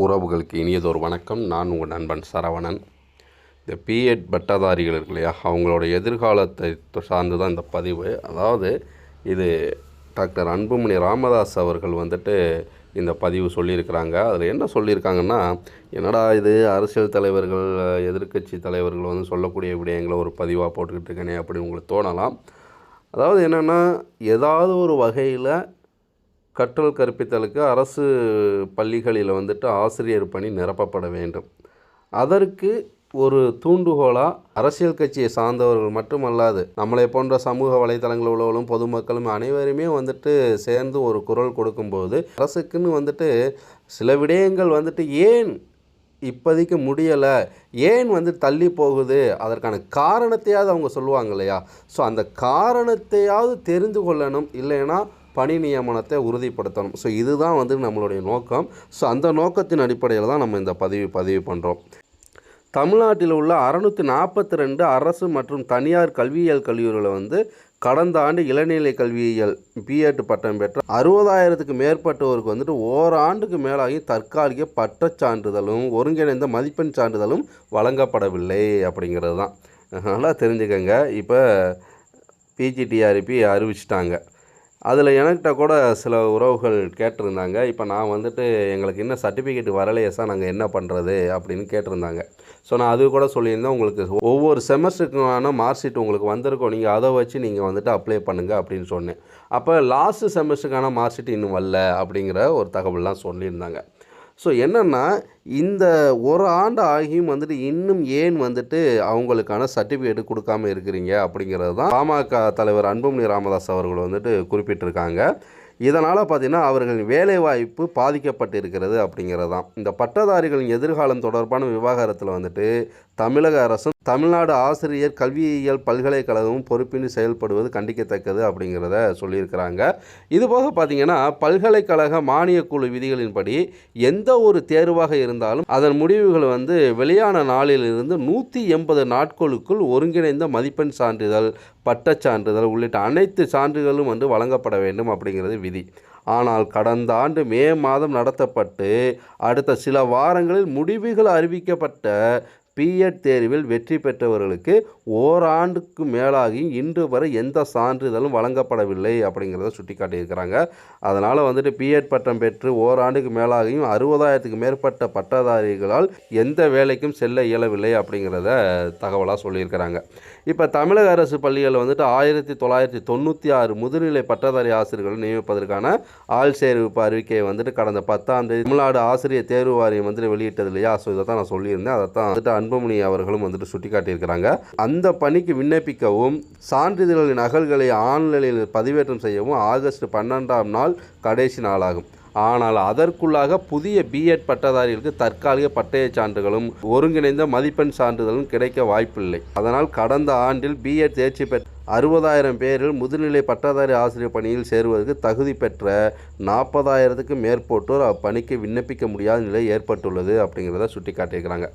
உறவுகளுக்கு இனியதொரு வணக்கம். நான் உங்கள் நண்பன் சரவணன். இந்த பிஎட் பட்டதாரிகள் இருக்கு இல்லையா அவங்களோட எதிர்காலத்தை சார்ந்து தான் இந்த பதிவு. அதாவது இது டாக்டர் அன்புமணி ராமதாஸ் அவர்கள் வந்துட்டு இந்த பதிவு சொல்லியிருக்கிறாங்க. அதில் என்ன சொல்லியிருக்காங்கன்னா என்னடா இது அரசியல் தலைவர்கள் எதிர்க்கட்சி தலைவர்கள் வந்து சொல்லக்கூடிய விடயங்களை ஒரு பதிவாக போட்டுக்கிட்டு இருக்கேனே அப்படின்னு உங்களுக்கு தோணலாம். அதாவது என்னென்னா ஏதாவது ஒரு வகையில் கற்றல் கற்பித்தலுக்கு அரசு பள்ளிகளில் வந்துட்டு ஆசிரியர் பணி நிரப்பப்பட வேண்டும். அதற்கு ஒரு தூண்டுகோலாக அரசியல் கட்சியை சார்ந்தவர்கள் மட்டுமல்லாது நம்மளை போன்ற சமூக வலைத்தளங்கள் உள்ளவர்களும் பொதுமக்களும் அனைவருமே வந்துட்டு சேர்ந்து ஒரு குரல் கொடுக்கும்போது அரசுக்குன்னு வந்துட்டு சில விடயங்கள் வந்துட்டு ஏன் இப்போதைக்கு முடியலை? ஏன் வந்து தள்ளி போகுது? அதற்கான காரணத்தையாவது அவங்க சொல்லுவாங்க இல்லையா? ஸோ அந்த காரணத்தையாவது தெரிந்து கொள்ளணும். இல்லைன்னா பணி நியமனத்தை உறுதிப்படுத்தணும். ஸோ இதுதான் வந்து நம்மளுடைய நோக்கம். ஸோ அந்த நோக்கத்தின் அடிப்படையில் தான் நம்ம இந்த பதிவு பதிவு பண்ணுறோம் தமிழ்நாட்டில் உள்ள அறநூற்றி நாற்பத்தி ரெண்டு அரசு மற்றும் தனியார் கல்வியியல் கல்லூரிகளில் வந்து கடந்த ஆண்டு இளநிலை கல்வியியல் பிஎட் பட்டம் பெற்ற அறுபதாயிரத்துக்கு மேற்பட்டோருக்கு வந்துட்டு ஓராண்டுக்கு மேலாகி தற்காலிக பட்டச் சான்றிதழும் ஒருங்கிணைந்த மதிப்பெண் சான்றிதழும் வழங்கப்படவில்லை அப்படிங்கிறது தான். நல்லா தெரிஞ்சுக்கங்க. இப்போ பிஜிடிஆர்பி அறிவிச்சிட்டாங்க. அதில் என்கிட்ட கூட சில உறவுகள் கேட்டிருந்தாங்க. இப்போ நான் வந்துட்டு எங்களுக்கு இன்னும் சர்டிஃபிகேட் வரலையே சார் நாங்கள் என்ன பண்ணுறது அப்படின்னு கேட்டிருந்தாங்க. ஸோ நான் அது கூட சொல்லியிருந்தேன் உங்களுக்கு ஒவ்வொரு செமஸ்டருக்கான மார்க் ஷீட் உங்களுக்கு வந்திருக்கும். நீங்கள் அதை வச்சு நீங்கள் வந்துட்டு அப்ளை பண்ணுங்கள் அப்படின்னு சொன்னேன். அப்போ லாஸ்ட்டு செமஸ்டருக்கான மார்க் ஷீட் இன்னும் வரல அப்படிங்கிற ஒரு தகவல்லாம் சொல்லியிருந்தாங்க. ஸோ என்னென்னா இந்த ஒரு ஆண்டு ஆகியும் வந்துட்டு இன்னும் ஏன் வந்துட்டு அவங்களுக்கான சர்டிஃபிகேட் கொடுக்காம இருக்கிறீங்க அப்படிங்கிறது தான் பாமக தலைவர் அன்புமணி ராமதாஸ் அவர்கள் வந்துட்டு குறிப்பிட்டிருக்காங்க. இதனால் பார்த்திங்கன்னா அவர்களின் வேலைவாய்ப்பு பாதிக்கப்பட்டிருக்கிறது அப்படிங்கிறது தான். இந்த பட்டதாரிகளின் எதிர்காலம் தொடர்பான விவகாரத்தில் வந்துட்டு தமிழக அரசும் தமிழ்நாடு ஆசிரியர் கல்வியியல் பல்கலைக்கழகமும் பொறுப்பின்றி செயல்படுவது கண்டிக்கத்தக்கது அப்படிங்கிறத சொல்லியிருக்கிறாங்க. இதுபோக பார்த்தீங்கன்னா பல்கலைக்கழக மானியக் குழு விதிகளின்படி எந்த ஒரு தேர்வாக இருந்தாலும் அதன் முடிவுகள் வந்து வெளியான நாளிலிருந்து நூற்றி எண்பது நாட்களுக்குள் ஒருங்கிணைந்த மதிப்பெண் சான்றிதழ் பட்டச் சான்றிதழ் உள்ளிட்ட அனைத்து சான்றுகளும் வந்து வழங்கப்பட வேண்டும் அப்படிங்கிறது விதி. ஆனால் கடந்த ஆண்டு மே மாதம் நடத்தப்பட்டு அடுத்த சில வாரங்களில் முடிவுகள் அறிவிக்கப்பட்ட பிஎட் தேர்வில் வெற்றி பெற்றவர்களுக்கு ஓராண்டுக்கு மேலாகி இன்று வரை எந்த சான்றிதழும் வழங்கப்படவில்லை அப்படிங்கிறத சுட்டி காட்டியிருக்கிறாங்க அதனால் வந்துட்டு பிஎட் பட்டம் பெற்று ஓராண்டுக்கு மேலாகியும் அறுபதாயிரத்துக்கு மேற்பட்ட பட்டதாரிகளால் எந்த வேலைக்கும் செல்ல இயலவில்லை அப்படிங்கிறத தகவலாக சொல்லியிருக்கிறாங்க. இப்போ தமிழக அரசு பள்ளிகள் வந்துட்டு ஆயிரத்தி தொள்ளாயிரத்தி தொண்ணூற்றி ஆறு முதுநிலை பட்டதாரி ஆசிரியர்கள் நியமிப்பதற்கான ஆள் சேர்ப்பு அறிக்கையை வந்துட்டு கடந்த பத்தாம் தேதி தமிழ்நாடு ஆசிரியர் தேர்வு வாரியம் வந்துட்டு வெளியிட்டது இல்லையா? ஸோ இதை தான் நான் சொல்லியிருந்தேன். அதை தான் வந்துட்டு அன்புமணி அவர்களும் வந்துட்டு சுட்டிக்காட்டியிருக்கிறாங்க. அந்த பணிக்கு விண்ணப்பிக்கவும் சான்றிதழ்களின் நகல்களை ஆன்லைனில் பதிவேற்றம் செய்யவும் ஆகஸ்ட் பன்னெண்டாம் நாள் கடைசி நாளாகும். ஆனால் அதற்குள்ளாக புதிய பிஎட் பட்டதாரிகளுக்கு தற்காலிக பட்டயச் சான்றுகளும் ஒருங்கிணைந்த மதிப்பெண் சான்றிதழும் கிடைக்க வாய்ப்பில்லை. அதனால் கடந்த ஆண்டில் பிஎட் தேர்ச்சி பெற்ற அறுபதாயிரம் பேரில் முதுநிலை பட்டதாரி ஆசிரியர் பணியில் சேருவதற்கு தகுதி பெற்ற நாற்பதாயிரத்துக்கும் மேற்பட்டோர் அப்பணிக்கு விண்ணப்பிக்க முடியாத நிலை ஏற்பட்டுள்ளது அப்படிங்கிறத சுட்டி காட்டியிருக்கிறாங்க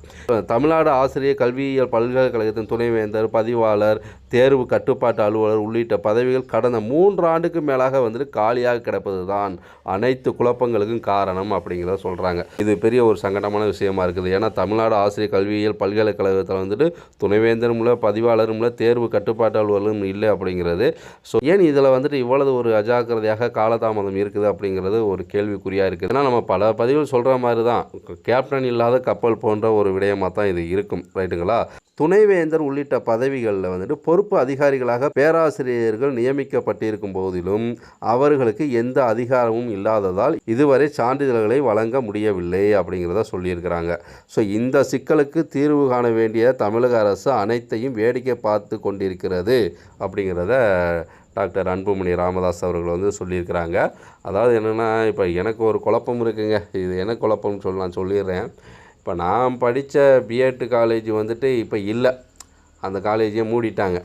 தமிழ்நாடு ஆசிரியர் கல்வியியல் பல்கலைக்கழகத்தின் துணைவேந்தர் பதிவாளர் தேர்வு கட்டுப்பாட்டு அலுவலர் உள்ளிட்ட பதவிகள் கடந்த மூன்று ஆண்டுக்கு மேலாக வந்துட்டு காலியாக கிடப்பது தான் அனைத்து குழப்பங்களுக்கும் காரணம் அப்படிங்கிறத சொல்கிறாங்க இது பெரிய ஒரு சங்கடமான விஷயமா இருக்குது. ஏன்னா தமிழ்நாடு ஆசிரியர் கல்வியியல் பல்கலைக்கழகத்தில் வந்துட்டு துணைவேந்தரும் இல்லை பதிவாளரும் இல்லை தேர்வு கட்டுப்பாட்டு அலுவலரும் இல்லை அப்படிங்கிறது. ஸோ ஏன் இதில் வந்துட்டு இவ்வளவு ஒரு அஜாக்கிரதையாக காலதாமதம் இருக்குது அப்படிங்கிறது ஒரு கேள்விக்குறியாக இருக்குது. ஏன்னா நம்ம பல பதிவுகள் சொல்கிற மாதிரி தான் கேப்டன் இல்லாத கப்பல் போன்ற ஒரு விடயமாக தான் இது இருக்கும். ரைட்டுங்களா? துணைவேந்தர் உள்ளிட்ட பதவிகளில் வந்துட்டு பொறுப்பு அதிகாரிகளாக பேராசிரியர்கள் நியமிக்கப்பட்டிருக்கும் போதிலும் அவர்களுக்கு எந்த அதிகாரமும் இல்லாததால் இதுவரை சான்றிதழ்களை வழங்க முடியவில்லை அப்படிங்கிறத சொல்லியிருக்கிறாங்க. ஸோ இந்த சிக்கலுக்கு தீர்வு காண வேண்டிய தமிழக அரசு அனைத்தையும் வேடிக்கை பார்த்து கொண்டிருக்கிறது. அப்படிங்கிறத டாக்டர் அன்புமணி ராமதாஸ் அவர்கள் வந்து சொல்லியிருக்கிறாங்க. அதாவது என்னென்னா இப்போ எனக்கு ஒரு குழப்பம் இருக்குங்க. இது என்ன குழப்பம்னு சொல்லி நான் சொல்லிடுறேன். இப்போ நான் படித்த பிஎட் காலேஜ் வந்துட்டு இப்போ இல்லை. அந்த காலேஜை மூடிட்டாங்க.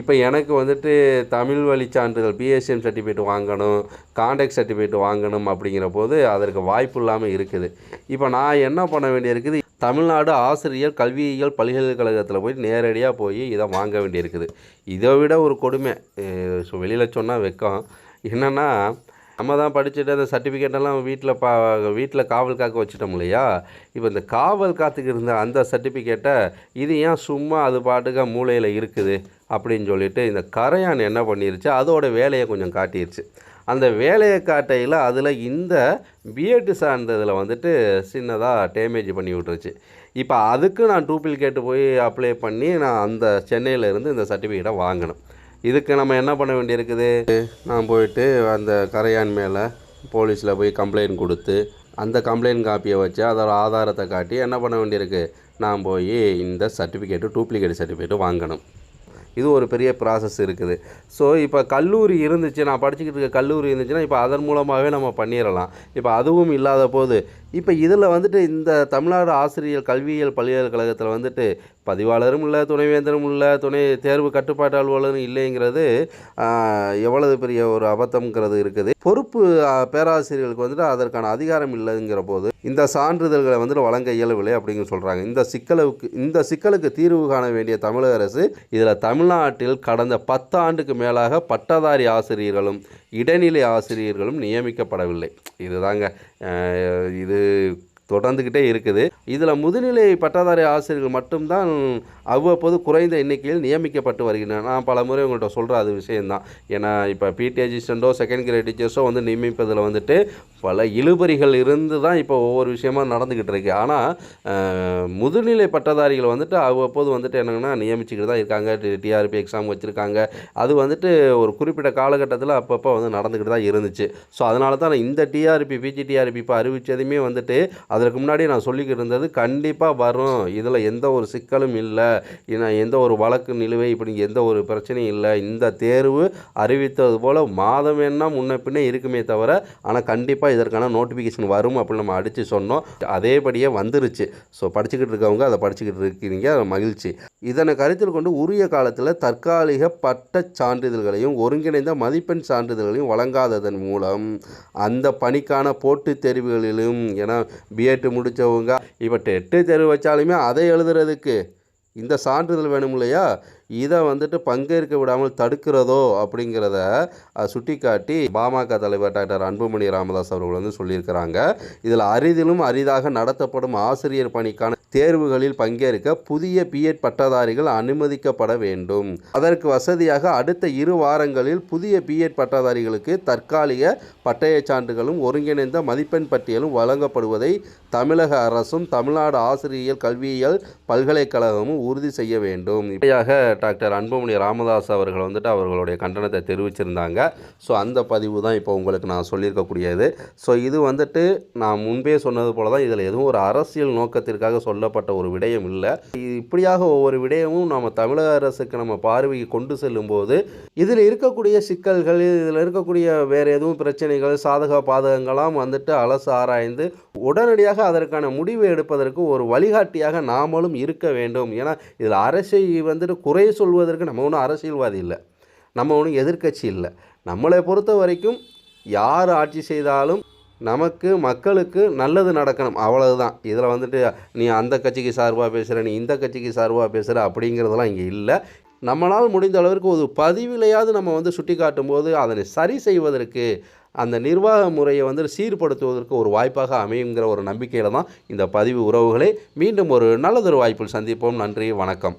இப்போ எனக்கு வந்துட்டு தமிழ் வழி சான்றிதழ் பிஎஸ்எம் சர்டிஃபிகேட் வாங்கணும் கான்டாக்ட் சர்டிஃபிகேட் வாங்கணும் அப்படிங்கிற போது அதற்கு வாய்ப்பு இல்லாமல் இருக்குது. இப்போ நான் என்ன பண்ண வேண்டியிருக்குது? தமிழ்நாடு ஆசிரியர் கல்வியியல் பல்கலைக்கழகத்தில் போய் நேரடியாக போய் இதை வாங்க வேண்டியிருக்குது. இதை விட ஒரு கொடுமை. வெளியில் சொன்னால் வெக்கம். என்னென்னா நம்ம தான் படிச்சுட்டு அந்த சர்டிஃபிகேட்டெல்லாம் வீட்டில் பா வீட்டில் காவல் காக்க வச்சுட்டோம் இல்லையா? இப்போ இந்த காவல் காத்துக்கு இருந்த அந்த சர்டிஃபிகேட்டை இது ஏன் சும்மா அது பாட்டுக்க மூலையில் இருக்குது? அப்படின்னு சொல்லிட்டு இந்த கரையான் என்ன பண்ணிருச்சு? அதோட வேலையை கொஞ்சம் காட்டிருச்சு. அந்த வேலையை காட்டையில் அதில் இந்த பிஎட்டு சார்ந்ததில் வந்துட்டு சின்னதாக டேமேஜ் பண்ணி விட்டுருச்சு. இப்போ அதுக்கு நான் டூப்ளிகேட்டு போய் அப்ளை பண்ணி நான் அந்த சென்னையில் இருந்து இந்த சர்டிஃபிகேட்டை வாங்கணும் இதுக்கு நம்ம என்ன பண்ண வேண்டியிருக்குது? நான் போயிட்டு அந்த கரையான் மேலே போலீஸில் போய் கம்ப்ளைண்ட் கொடுத்து அந்த கம்ப்ளைண்ட் காப்பியை வச்சு அதோட ஆதாரத்தை காட்டி என்ன பண்ண வேண்டியிருக்கு? நான் போய் இந்த சர்டிஃபிகேட்டு டூப்ளிகேட் சர்டிஃபிகேட்டு வாங்கணும் இது ஒரு பெரிய ப்ராசஸ் இருக்குது. ஸோ இப்போ கல்லூரி இருந்துச்சு நான் படிச்சுக்கிட்டு இருக்க கல்லூரி இருந்துச்சுன்னா இப்போ அதன் மூலமாகவே நம்ம பண்ணிடலாம் இப்போ அதுவும் இல்லாத போது இப்போ இதில் வந்துட்டு இந்த தமிழ்நாடு ஆசிரியர் கல்வியியல் பல்கலைக்கழகத்தில் வந்துட்டு பதிவாளரும் இல்லை துணைவேந்தரும் இல்லை துணை தேர்வு கட்டுப்பாட்டு அலுவலரும் இல்லைங்கிறது எவ்வளவு பெரிய ஒரு அபத்தம்ங்கிறது இருக்குது. பொறுப்பு பேராசிரியர்களுக்கு வந்துட்டு அதற்கான அதிகாரம் இல்லைங்கிற போது இந்த சான்றிதழ்களை வந்துட்டு வழங்க இயலவில்லை அப்படிங்கிற சொல்கிறாங்க இந்த சிக்கலுக்கு இந்த சிக்கலுக்கு தீர்வு காண வேண்டிய தமிழக அரசு இதில் தமிழ்நாட்டில் கடந்த பத்தாண்டுக்கு மேலாக பட்டதாரி ஆசிரியர்களும் இடைநிலை ஆசிரியர்களும் நியமிக்கப்படவில்லை. இதுதாங்க இது தொடர்ந்துக்கிட்டே இருக்குது. இதில் முதுநிலை பட்டதாரி ஆசிரியர்கள் மட்டும்தான் அவ்வப்போது குறைந்த எண்ணிக்கையில் நியமிக்கப்பட்டு வருகின்றன நான் பல முறை உங்கள்கிட்ட சொல்கிற அது விஷயந்தான் ஏன்னா இப்போ பிடி அசிஸ்டண்ட்டோ செகண்ட் கிரேட் டீச்சர்ஸோ வந்து நியமிப்பதில் வந்துட்டு பல இழுபறிகள் இருந்து தான் இப்போ ஒவ்வொரு விஷயமா நடந்துக்கிட்டு இருக்கு. ஆனால் முதுநிலை பட்டதாரிகள் வந்துட்டு அவ்வப்போது வந்துட்டு என்னங்கன்னா நியமிச்சுக்கிட்டு தான் இருக்காங்க. டிஆர்பி எக்ஸாம் வச்சுருக்காங்க. அது வந்துட்டு ஒரு குறிப்பிட்ட காலகட்டத்தில் அப்பப்போ வந்து நடந்துக்கிட்டு தான் இருந்துச்சு. ஸோ அதனால தான் நான் இந்த டிஆர்பி பிஜி டிஆர்பி இப்போ அறிவித்ததுமே வந்துட்டு அதற்கு முன்னாடி நான் சொல்லிக்கிட்டு இருந்தது கண்டிப்பாக வரும். இதில் எந்த ஒரு சிக்கலும் இல்லை. ஏன்னா எந்த ஒரு வழக்கு நிலுவை இப்படி எந்த ஒரு பிரச்சனையும் இல்லை. இந்த தேர்வு அறிவித்தது போல் மாதம் என்ன முன்ன பின்னே இருக்குமே தவிர ஆனால் கண்டிப்பாக இதற்கான நோட்டிஃபிகேஷன் வரும் அப்படின்னு நம்ம அடித்து சொன்னோம். அதேபடியே வந்துருச்சு. ஸோ படிச்சுக்கிட்டு இருக்கவங்க அதை படிச்சுக்கிட்டு இருக்கிறீங்க. மகிழ்ச்சி. இதனை கருத்தில் கொண்டு உரிய காலத்தில் தற்காலிக பட்டச் சான்றிதழ்களையும் ஒருங்கிணைந்த மதிப்பெண் சான்றிதழ்களையும் வழங்காததன் மூலம் அந்த பணிக்கான போட்டித் தேர்வுகளிலும் ஏன்னா பிஎட் முடித்தவங்க இப்போ டெட்டு தேர்வு வச்சாலுமே அதை எழுதுறதுக்கு இந்த சான்றிதழ் வேணும் இல்லையா இதை வந்துட்டு பங்கேற்க விடாமல் தடுக்கிறதோ அப்படிங்கிறத சுட்டி காட்டி பாமக தலைவர் டாக்டர் அன்புமணி ராமதாஸ் அவர்கள் வந்து சொல்லியிருக்கிறாங்க. இதில் அரிதிலும் அரிதாக நடத்தப்படும் ஆசிரியர் பணிக்கான தேர்வுகளில் பங்கேற்க புதிய பிஎட் பட்டதாரிகள் அனுமதிக்கப்பட வேண்டும். அதற்கு வசதியாக அடுத்த இரு வாரங்களில் புதிய பிஎட் பட்டதாரிகளுக்கு தற்காலிக பட்டயச் சான்றுகளும் ஒருங்கிணைந்த மதிப்பெண் பட்டியலும் வழங்கப்படுவதை தமிழக அரசும் தமிழ்நாடு ஆசிரியர் கல்வியியல் பல்கலைக்கழகமும் உறுதி செய்ய வேண்டும். இப்படியாக டாக்டர் அன்புமணி ராமதாஸ் அவர்கள் வந்துட்டு அவர்களுடைய கண்டனத்தை தெரிவிச்சிருந்தாங்க. ஸோ அந்த பதிவு தான் இப்போ உங்களுக்கு நான் சொல்லியிருக்கக்கூடியது. ஸோ இது வந்துட்டு நான் முன்பே சொன்னது போல தான் இதில் எதுவும் ஒரு அரசியல் நோக்கத்திற்காக சொல்லப்பட்ட ஒரு விடயம் இல்லை. இப்படியாக ஒவ்வொரு விடயமும் நம்ம தமிழக அரசுக்கு நம்ம பார்வைக்கு கொண்டு செல்லும்போது இதில் இருக்கக்கூடிய சிக்கல்கள் இதில் இருக்கக்கூடிய வேறு எதுவும் பிரச்சனைகள் சாதக பாதகங்களாம் வந்துட்டு அலசு ஆராய்ந்து உடனடியாக அதற்கான முடிவு எடுப்பதற்கு ஒரு வழிகாட்டியாக நாமளும் இருக்க வேண்டும். ஏன்னா இதில் அரசை வந்துட்டு குறை சொல்வதற்கு நம்ம ஒன்றும் அரசியல்வாதி இல்லை. நம்ம ஒன்றும் எதிர்க்கட்சி இல்லை. நம்மளை பொறுத்த வரைக்கும் யார் ஆட்சி செய்தாலும் நமக்கு மக்களுக்கு நல்லது நடக்கணும். அவ்வளவுதான். இதில் வந்துட்டு நீ அந்த கட்சிக்கு சார்பாக பேசுகிற நீ இந்த கட்சிக்கு சார்பாக பேசுகிற அப்படிங்கிறதெல்லாம் இங்கே இல்லை. நம்மளால் முடிந்த அளவிற்கு ஒரு பதிவிலையாவது நம்ம வந்து சுட்டி காட்டும்போது அதனை சரி செய்வதற்கு அந்த நிர்வாக முறையை வந்து சீர்படுத்துவதற்கு ஒரு வாய்ப்பாக அமையுங்கிற ஒரு நம்பிக்கையில் தான் இந்த பதிவு உறவுகளை. மீண்டும் ஒரு நல்லதொரு வாய்ப்பில் சந்திப்போம். நன்றி வணக்கம்.